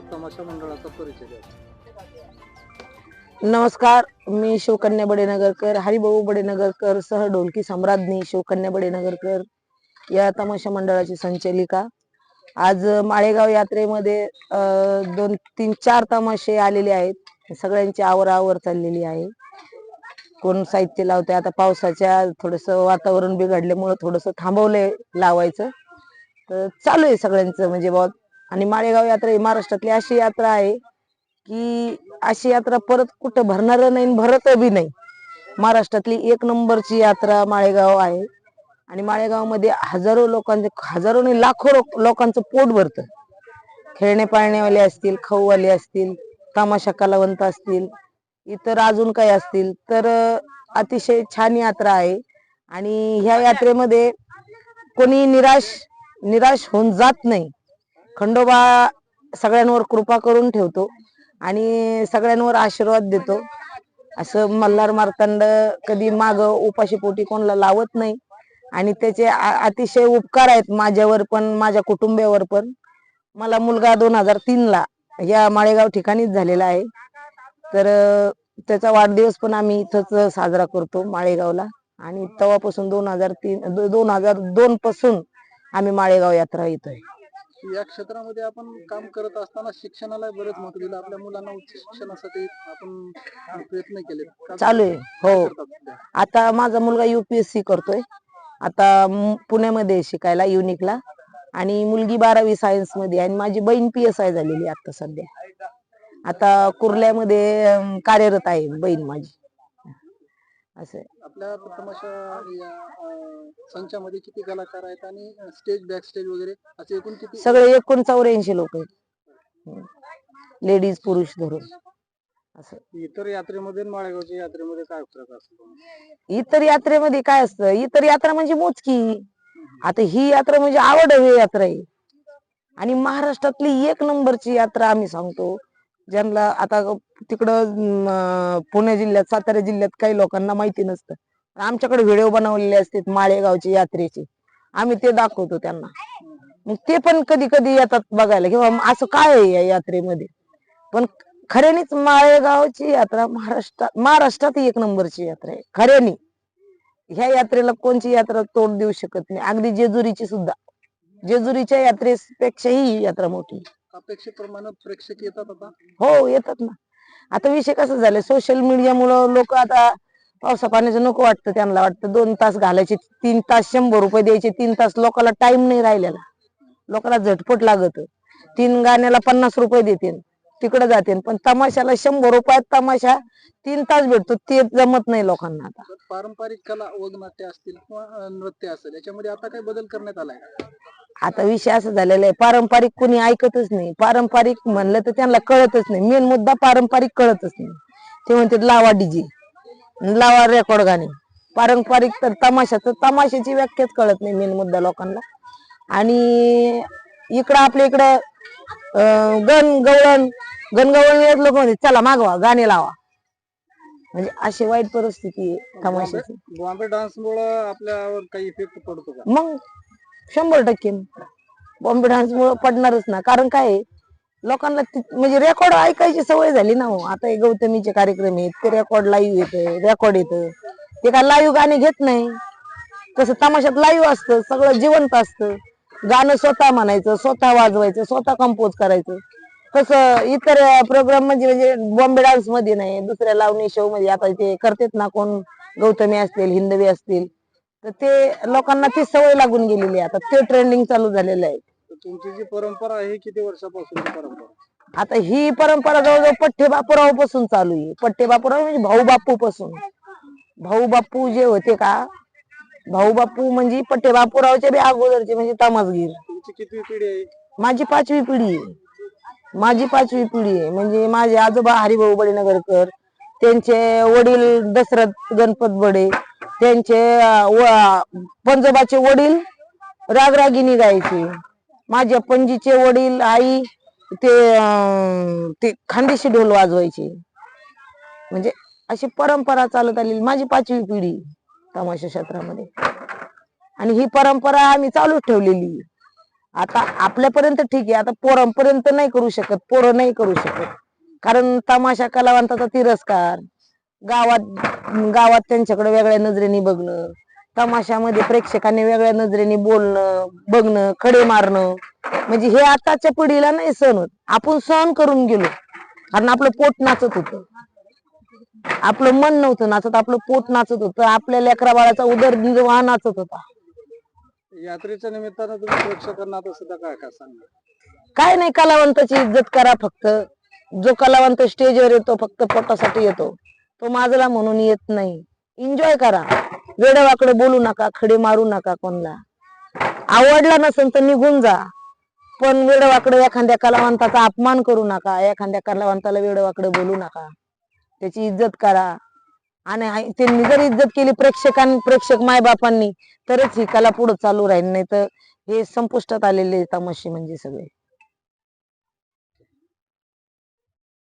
तमाशा मंडळाचा परिचय नमस्कार मी शिवकन्या बडेनगरकर हरिभाऊ बडेनगरकर सह ढोलकी सम्राज्ञी शिवकन्या बडेनगरकर या तमाशा मंडळाची संचालिका. आज माळेगाव यात्रेमध्ये अं, दोन तीन चार तमाशे आलेले आहेत. सगळ्यांची आवरावर चाललेली आहे. कोण साहित्य लावते आता पावसाच्या थोडस वातावरण बिघडल्यामुळं थोडस थांबवलंय लावायचं. तर चालू आहे सगळ्यांचं. म्हणजे बहुत आणि माळेगाव यात्रा ही महाराष्ट्रातली अशी यात्रा आहे की अशी यात्रा परत कुठं भरणार नाही आणि भरत बी नाही. महाराष्ट्रातली एक नंबरची यात्रा माळेगाव आहे. आणि माळेगावमध्ये हजारो लोकांचे हजारो नाही लाखो लोक- लोकांचं पोट भरतं. खेळणे पाळणेवाले असतील खाऊवाले असतील तमाशा कलावंत असतील इतर अजून काही असतील तर अतिशय छान यात्रा आहे. आणि ह्या यात्रेमध्ये कोणी निराश निराश होऊन जात नाही. खंडोबा सगळ्यांवर कृपा करून ठेवतो आणि सगळ्यांवर आशीर्वाद देतो. असं मल्हार मार्तंड कधी माग उपाशी पोटी कोणाला लावत नाही. आणि त्याचे आ- अतिशय उपकार आहेत माझ्यावर पण माझ्या कुटुंबियावर पण. मला मुलगा दोन हजार तीन ला या माळेगाव ठिकाणीच झालेला आहे. तर त्याचा वाढदिवस पण आम्ही इथंच साजरा करतो माळेगावला. आणि तेव्हापासून दोन हजार तीन दोन हजार दोन पासून आम्ही माळेगाव यात्रा येतोय या क्षेत्रामध्ये आपण काम करत असताना शिक्षणाला बरेच महत्त्व दिलं. आपल्या मुलांना उच्च शिक्षणासाठी आपण प्रयत्न केले का- चालू आहे. हो. करतात सध्या? आता माझा मुलगा युपीएससी करतोय. आता म- पुण्यामध्ये आहे शिकायला युनिकला आणि मुलगी बारावी सायन्समध्ये आणि माझी बहीण पी एस आय झालेली आहे आता सध्या. आता कुर्ल्यामध्ये अं, कार्यरत आहे बहीण माझी. असं आहे. आपल्या तमाशा या अं, संचामध्ये किती कलाकार आहेत आणि स्टेज बॅक स्टेज वगैरे असे एकूण किती सगळे एकूण चौऱ्याऐंशी लोक आहेत. लेडीज पुरुष धरून. असं. इतर यात्रेमध्ये आणि माळेगावच्या यात्रेमध्ये काय फरक असतो? इतर यात्रेमध्ये काय असतं? इतर यात्रा म्हणजे मोजकी. आता ही यात्रा म्हणजे आवड हवी यात्रा आहे. आणि महाराष्ट्रातली एक नंबरची यात्रा आम्ही सांगतो ज्यांना आता तिकडं पुणे जिल्ह्यात सातारा जिल्ह्यात काही लोकांना माहिती नसतं. आमच्याकडे व्हिडिओ बनवलेले असतात माळेगावची यात्रेचे. आम्ही ते दाखवतो त्यांना. मग ते पण कधी कधी येतात बघायला किंवा असं काय आहे या यात्रेमध्ये? पण खऱ्यानीच माळेगावची यात्रा महाराष्ट्रात महाराष्ट्रात एक नंबरची यात्रा आहे. खऱ्यानी. ह्या यात्रेला कोणची यात्रा तोड देऊ शकत नाही. अगदी जेजुरीची सुद्धा. जेजुरीच्या यात्रेपेक्षाही ही यात्रा मोठी आहे. अपेक्षेप्रमाणे प्रेक्षक येतात आता. हो येतात ना. आता विषय कसं झालाय सोशल मीडियामुळं लोक आता पावसा पाण्याचं नको वाटतं त्यांना. वाटतं दोन तास घालायचे तीन तास शंभर रुपये द्यायचे तीन तास लोकांना टाइम नाही राहिलेला. लोकांना झटपट लागत. तीन गाण्याला पन्नास रुपये देतील तिकडे जातील. पण तमाशाला शंभर रुपयात तमाशा तीन तास भेटतो ते जमत नाही लोकांना आता. पारंपरिक कला वगनाट्य असतील किंवा नृत्य असेल याच्यामध्ये आता काय बदल करण्यात आलाय? आता विषय असं झालेला आहे पारंपरिक कोणी ऐकतच नाही. पारंपरिक म्हणलं तर त्यांना कळतच नाही. मेन मुद्दा पारंपरिक कळतच नाही. ते म्हणतात लावा डीजे लावा रेकॉर्ड गाणे. पारंपरिक तर तमाशाचं तमाशाची व्याख्याच कळत नाही मेन मुद्दा लोकांना. आणि इकडं आपल्या इकडं गण गवळण गणगवळण लोक म्हणते चला मागवा गाणे लावा. म्हणजे अशी वाईट परिस्थिती आहे तमाशाची. बॉम्बे डान्स मुळे आपल्यावर काही इफेक्ट पडतो का? मग शंभर टक्के. बॉम्बे डान्स मुळे पडणारच ना. कारण काय आहे, लोकांना ती- म्हणजे रेकॉर्ड ऐकायची सवय झाली ना हो. आता हे गौतमीचे कार्यक्रम आहेत ते रेकॉर्ड लाईव्ह येतं रेकॉर्ड येतं. ते काय लाईव्ह गाणे घेत नाही. तसं तमाशात लाईव्ह असतं सगळं जिवंत असतं. गाणं स्वतः म्हणायचं स्वतः वाजवायचं स्वतः कंपोज करायचं. तसं इतर प्रोग्राम म्हणजे म्हणजे बॉम्बे डान्समध्ये नाही दुसऱ्या लावणी शो मध्ये आता ते करतात ना कोण? गौतमी असतील हिंदवी असतील. तर ते लोकांना ती सवय लागून गेलेली आहे. आता ते ट्रेंडिंग चालू झालेलं आहे. तर तुमची जी परंपरा आहे किती वर्षापासूनची परंपरा आता ही परंपरा जवळजवळ पठ्ठे बापूरावपासून चालू आहे. पठ्ठे बापूराव म्हणजे भाऊ बापू पासून भाऊ बापू जे होते का भाऊ बापू म्हणजे पठ्ठे बापूरावच्या बी अगोदरचे म्हणजे तमासगीर. तुमची किती पिढी आहे? माझी पाचवी पिढी आहे. माझी पाचवी पिढी आहे. म्हणजे माझे आजोबा हरिभाऊ बडेनगरकर त्यांचे वडील दशरथ गणपत बडे त्यांचे पंजोबाचे वडील रागरागिनी गायचे. माझ्या पणजीचे वडील आई ते अं, ते खांदेशी ढोल वाजवायचे. म्हणजे अशी परंपरा चालत आलेली माझी पाचवी पिढी तमाशा क्षेत्रामध्ये. आणि ही परंपरा आम्ही चालूच ठेवलेली. आता आपल्यापर्यंत ठीक आहे आता पोरांपर्यंत नाही करू शकत पोरं नाही करू शकत. कारण तमाशा कलावंताचा तिरस्कार गावात गावात त्यांच्याकडे वेगळ्या नजरेने बघणं तमाशामध्ये प्रेक्षकांनी वेगळ्या नजरेने बोलणं बघणं खडे मारणं. म्हणजे हे आताच्या पिढीला नाही सहन होत. आपण सहन करून गेलो. कारण आपलं पोट नाचत होतं. आपलं मन नव्हतं नाचत आपलं पोट नाचत होतं. आपल्या लेकरा बाळाचा उदरनिर्वाह नाचत होता. यात्रेच्या निमित्तानं तुम्ही प्रेक्षकांना आता सुद्धा काय काय सांगणार? काय नाही कलावंताची इज्जत करा फक्त. जो कलावंत स्टेजवर येतो फक्त पोटासाठी येतो. तो माजला म्हणून येत नाही. एन्जॉय करा. वेडवाकडे बोलू नका खडे मारू नका कोणला. आवडला नसेल तर निघून जा. पण वेडवाकडे एखाद्या कलावंताचा अपमान करू नका. एखाद्या कलावंताला वेडवाकडे बोलू नका. त्याची इज्जत करा. आणि त्यांनी जर इज्जत केली प्रेक्षकां प्रेक्षक मायबापांनी तरच ही कला पुढे चालू राहील. नाही तर हे संपुष्टात आलेले तमाशे म्हणजे सगळे.